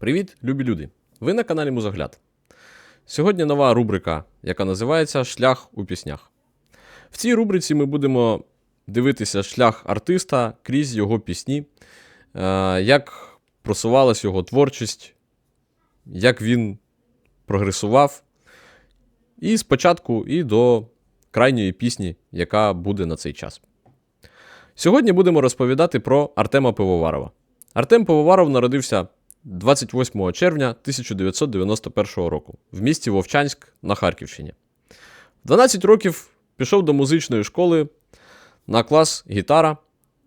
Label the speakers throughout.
Speaker 1: Привіт, любі люди! Ви на каналі Музогляд. Сьогодні нова рубрика, яка називається Шлях у піснях. В цій рубриці ми будемо дивитися шлях артиста крізь його пісні, е, як просувалась його творчість, як він прогресував. І спочатку і до крайньої пісні, яка буде на цей час. Сьогодні будемо розповідати про Артема Пивоварова. Артем Пивоваров народився 28 червня 1991 року в місті Вовчанськ на Харківщині. В 12 років пішов до музичної школи на клас гітара,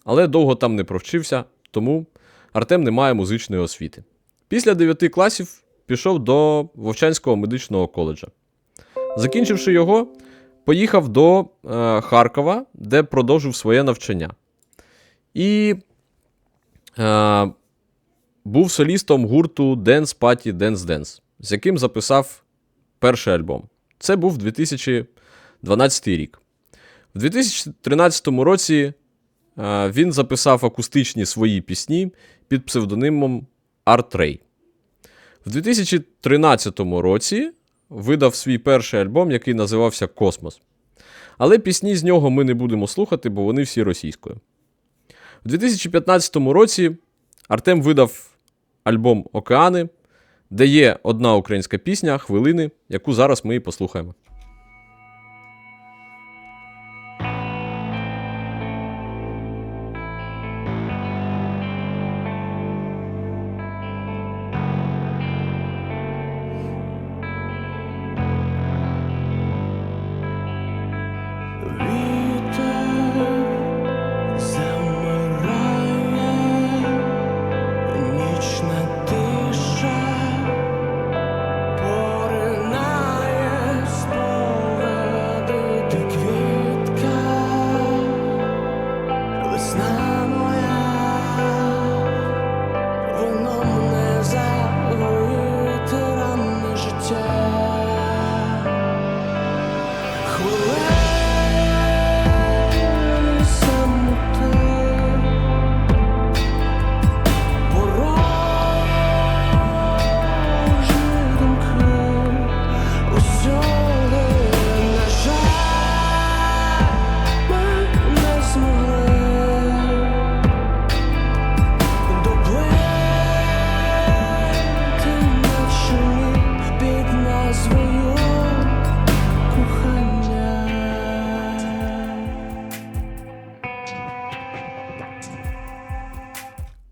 Speaker 1: але довго там не провчився, тому Артем не має музичної освіти. Після 9 класів пішов до Вовчанського медичного коледжа. Закінчивши його, поїхав до е, Харкова, де продовжив своє навчання. І е, був солістом гурту Dance Party Dance Dance, з яким записав перший альбом. Це був 2012 рік. В 2013 році е, він записав акустичні свої пісні під псевдонимом Ray. В 2013 році видав свій перший альбом, який називався Космос. Але пісні з нього ми не будемо слухати, бо вони всі російською. У 2015 році Артем видав альбом Океани, де є одна українська пісня Хвилини, яку зараз ми і послухаємо.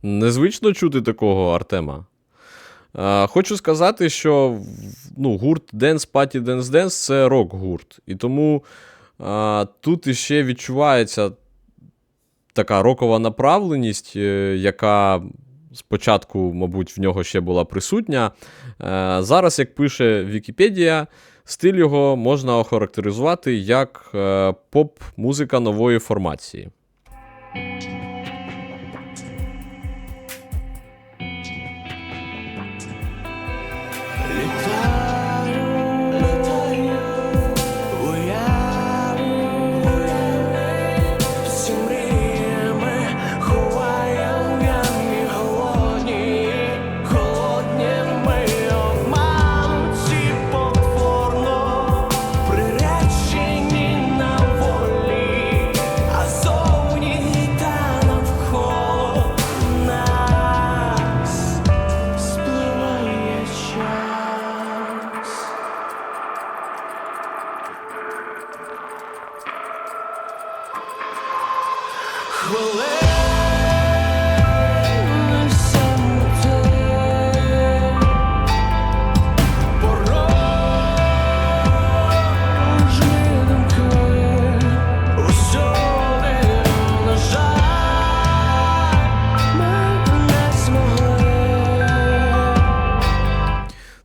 Speaker 1: Незвично чути такого Артема. Е, хочу сказати, що ну, гурт Dance Party Dance Dance це рок-гурт. І тому е, тут іще відчувається така рокова направленість, е, яка спочатку, мабуть, в нього ще була присутня. Е, зараз, як пише Вікіпедія, стиль його можна охарактеризувати як е, поп-музика нової формації.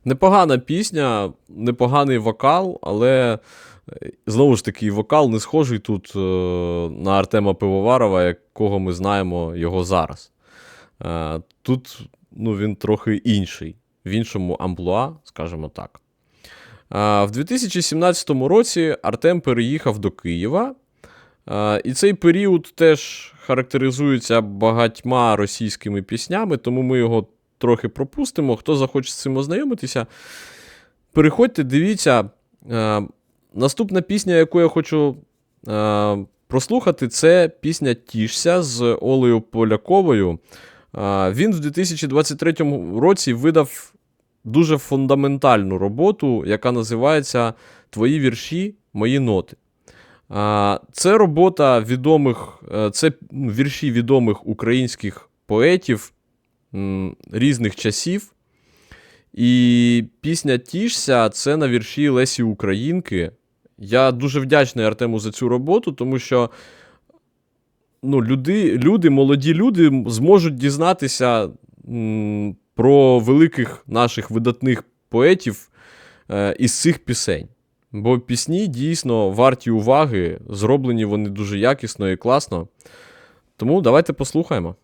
Speaker 1: Непогана пісня, непоганий вокал, але е, знову ж таки, вокал не схожий тут е, на Артема Пивоварова, якого ми знаємо його зараз. Е, Тут ну, він трохи інший, в іншому амплуа, скажімо так. В 2017 році Артем переїхав до Києва. І цей період теж характеризується багатьма російськими піснями, тому ми його трохи пропустимо. Хто захоче з цим ознайомитися, переходьте, дивіться. Е, наступна пісня, яку я хочу е, прослухати, це пісня Тішся з Олею Поляковою. Е, він в 2023 році видав дуже фундаментальну роботу, яка називається Твої вірші, мої ноти. Це робота відомих, е, це вірші відомих українських поетів різних часів. І пісня Тішся це на вірші Лесі Українки. Я дуже вдячний Артему за цю роботу, тому що ну, люди, люди, молоді люди зможуть дізнатися м, про великих наших видатних поетів е, із цих пісень. Бо пісні дійсно варті уваги, зроблені вони дуже якісно і класно. Тому давайте послухаємо.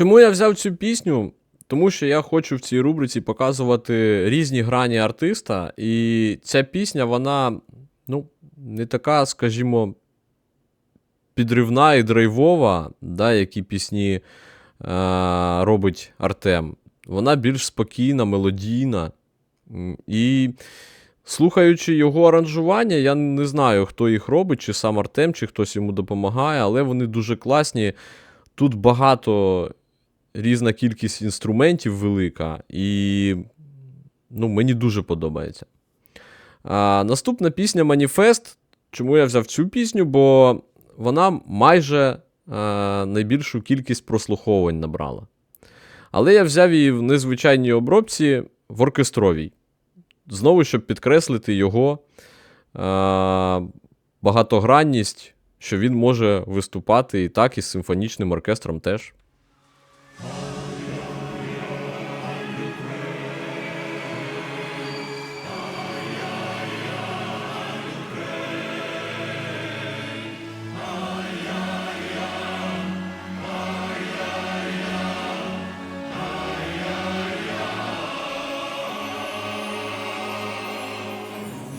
Speaker 1: Чому я взяв цю пісню? Тому що я хочу в цій рубриці показувати різні грані артиста, і ця пісня, вона ну, не така, скажімо, підривна і драйвова, да, які пісні е- робить Артем. Вона більш спокійна, мелодійна. І слухаючи його аранжування, я не знаю, хто їх робить, чи сам Артем, чи хтось йому допомагає, але вони дуже класні. Тут багато різна кількість інструментів велика, і ну, мені дуже подобається. А, наступна пісня Маніфест. Чому я взяв цю пісню? Бо вона майже а, найбільшу кількість прослуховувань набрала. Але я взяв її в незвичайній обробці в оркестровій. Знову, щоб підкреслити його а, багатогранність, що він може виступати і так, і з симфонічним оркестром теж.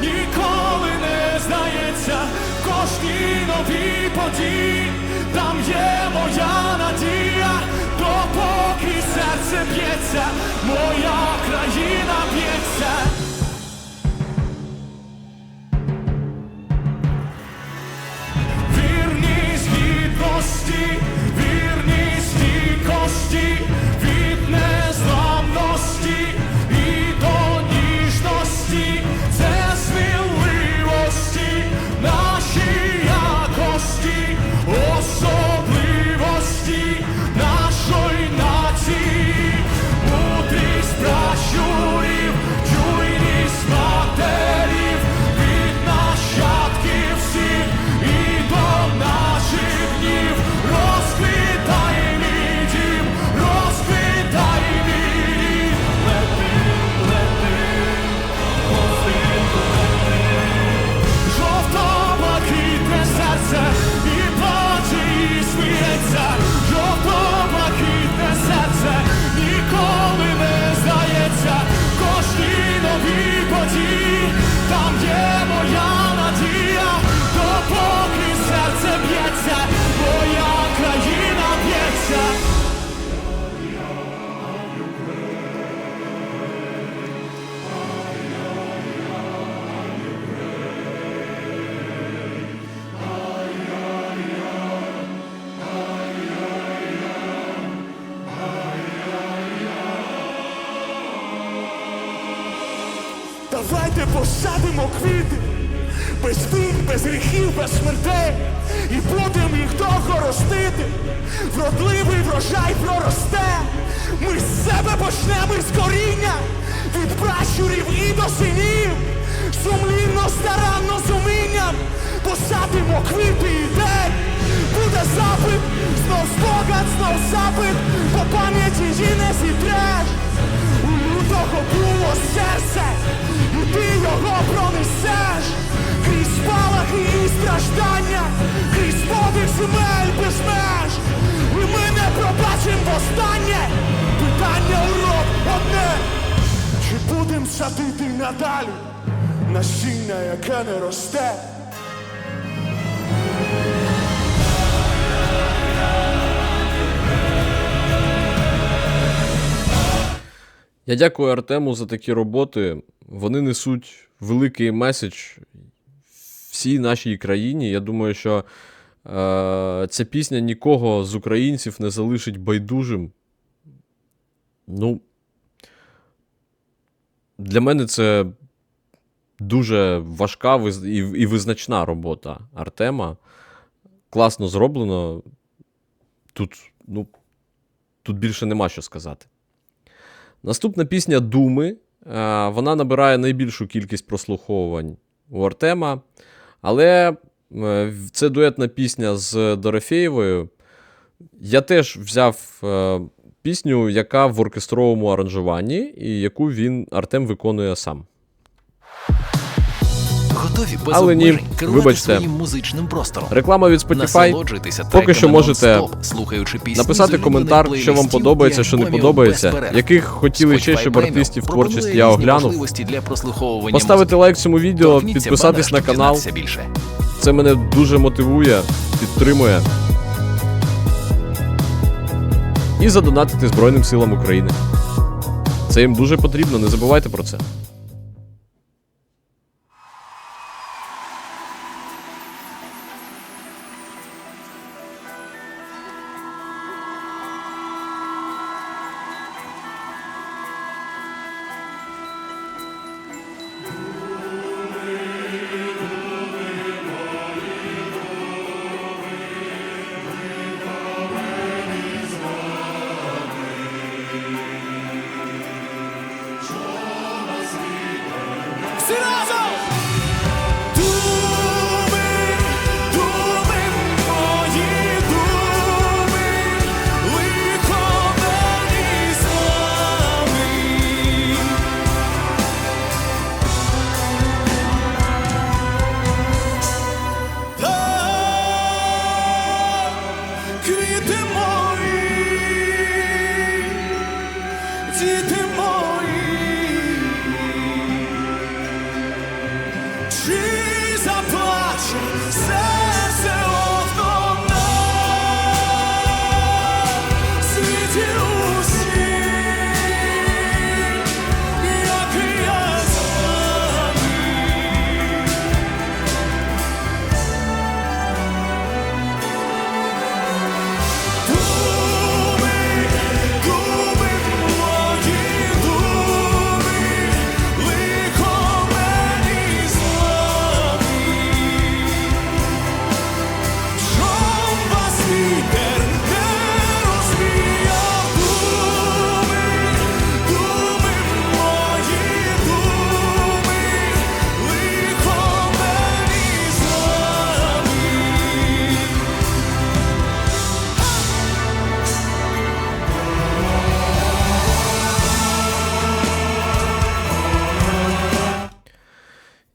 Speaker 2: ніколи не здається, в кожній новій події, там є моя надія, допоки серце б'ється, моя Давайте посадимо квіти, без війн, без гріхів, без смертей, і будемо їх довго ростити. Вродливий врожай проросте. Ми з себе почнемо з коріння, від пращурів і до синів. Сумлінно, старанно, з умінням посадимо квіти ідей. Буде запит, знов спогад, знов запит, по пам'яті її не зітреш. У лютого було серце, і ти його пронесеш крізь спалахи і страждання, крізь подих земель без меж. І ми не пробачимо востаннє. Питання урок одне. Чи будем садити надалі насіння, яке не росте?
Speaker 1: Я дякую Артему за такі роботи. Вони несуть великий меседж всій нашій країні. Я думаю, що е, ця пісня нікого з українців не залишить байдужим. Ну, для мене це дуже важка і, визначна робота Артема. Класно зроблено. Тут, ну, тут більше нема що сказати. Наступна пісня Думи. Е, Вона набирає найбільшу кількість прослуховувань у Артема. Але е, це дуетна пісня з Дорофєєвою. Я теж взяв е, пісню, яка в оркестровому аранжуванні, і яку він Артем виконує сам.
Speaker 3: Готові без
Speaker 1: Але ні, вибачте.
Speaker 3: своїм музичним простором.
Speaker 1: Реклама від Spotify. Поки що можете
Speaker 3: слухаючи пісні
Speaker 1: Написати коментар, що вам подобається, що не подобається, яких хотіли ще щоб артистів творчості я оглянув. Поставити лайк цьому відео, підписатись на канал. Це мене дуже мотивує, підтримує. І задонатити Збройним силам України. Це їм дуже потрібно, не забувайте про це.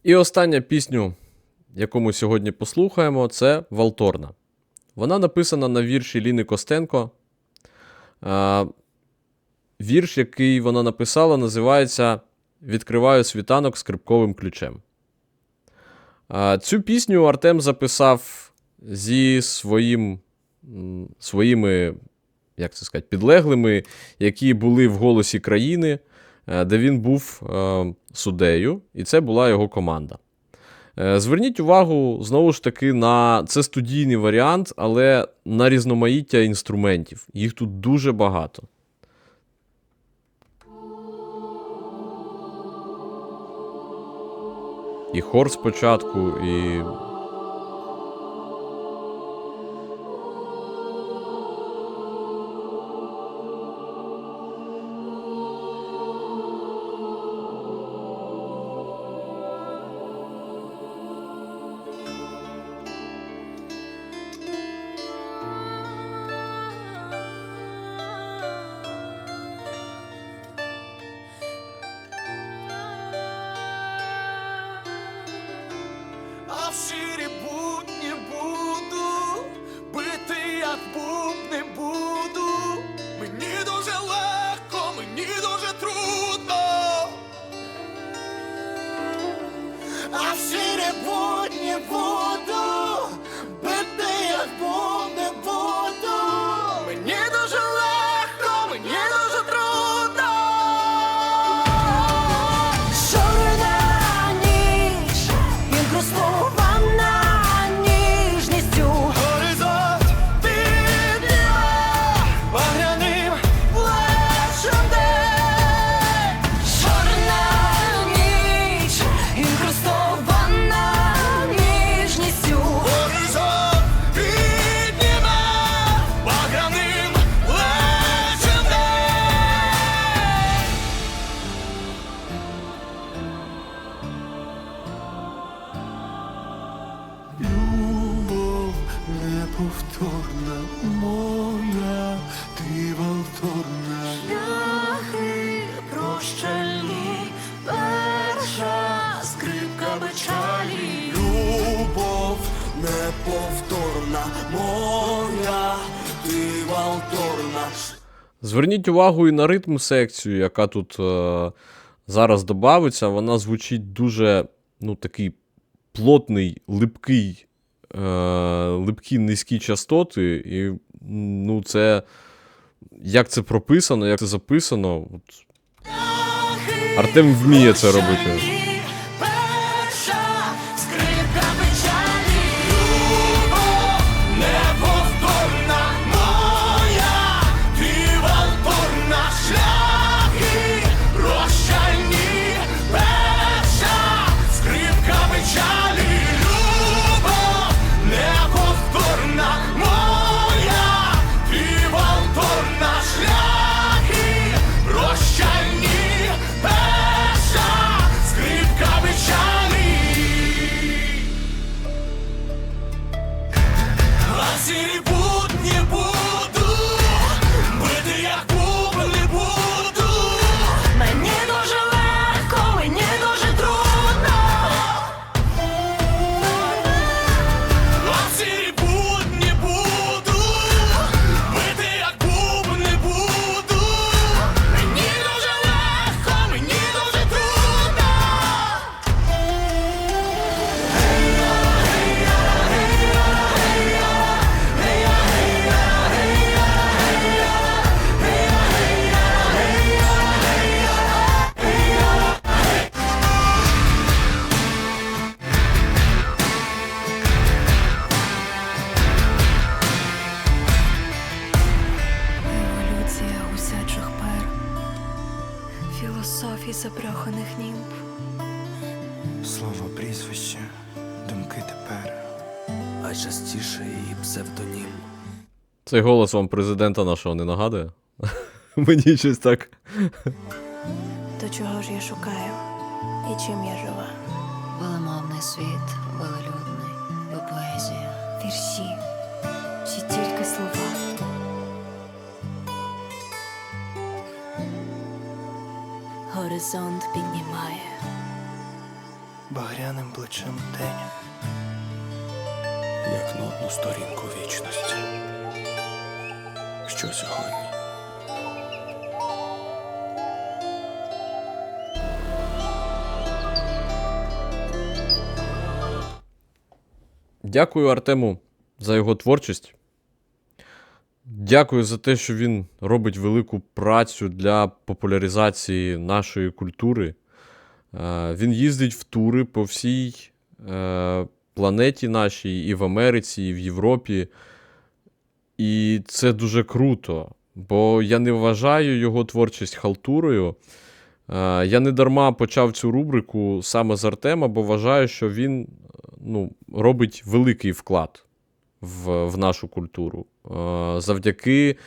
Speaker 2: І
Speaker 1: остання пісню, яку ми сьогодні послухаємо, це Валторна. Вона написана на вірші Ліни Костенко. Вірш, який вона написала, називається Відкриваю світанок скрипковим ключем. Цю пісню Артем записав зі своїм, своїми, як це сказати, підлеглими, які були в голосі країни, е, де він був е, суддею, і це була його команда. Е, Зверніть увагу знову ж таки на це студійний варіант, але на різноманіття інструментів. Їх тут дуже багато. І хор спочатку, і. Зверніть увагу і на ритм секцію, яка тут е, зараз додається. Вона звучить дуже ну, такий плотний, липкий, е, липкі низькі частоти. І ну, це як це прописано, як це записано. От. Артем вміє це робити.
Speaker 4: Запроханих німб.
Speaker 5: Слово, прізвище, думки тепер.
Speaker 6: а частіше і псевдонім.
Speaker 1: Цей голос вам президента нашого не нагадує? Мені щось так.
Speaker 4: То чого ж я шукаю? І чим я жива?
Speaker 7: Велемовний світ, велелюдний, ви поезія.
Speaker 4: Вірші чи тільки слова? Горизонт піднімає.
Speaker 5: Багряним плечем день.
Speaker 6: як на одну сторінку вічності. Що сьогодні?
Speaker 1: Дякую Артему за його творчість. Дякую за те, що він робить велику працю для популяризації нашої культури. Е, Він їздить в тури по всій е, планеті нашій, і в Америці, і в Європі. І це дуже круто, бо я не вважаю його творчість халтурою. Е, Я не дарма почав цю рубрику саме з Артема, бо вважаю, що він ну, робить великий вклад в, в нашу культуру. Е, Завдяки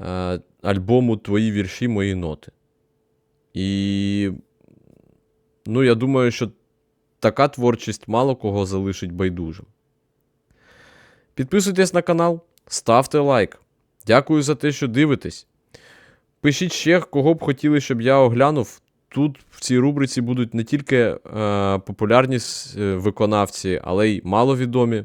Speaker 1: е, альбому Твої вірші, мої ноти. І ну, я думаю, що така творчість мало кого залишить байдужим. Підписуйтесь на канал, ставте лайк. Дякую за те, що дивитесь. Пишіть ще, кого б хотіли, щоб я оглянув. Тут в цій рубриці будуть не тільки е, популярні е, виконавці, але й маловідомі.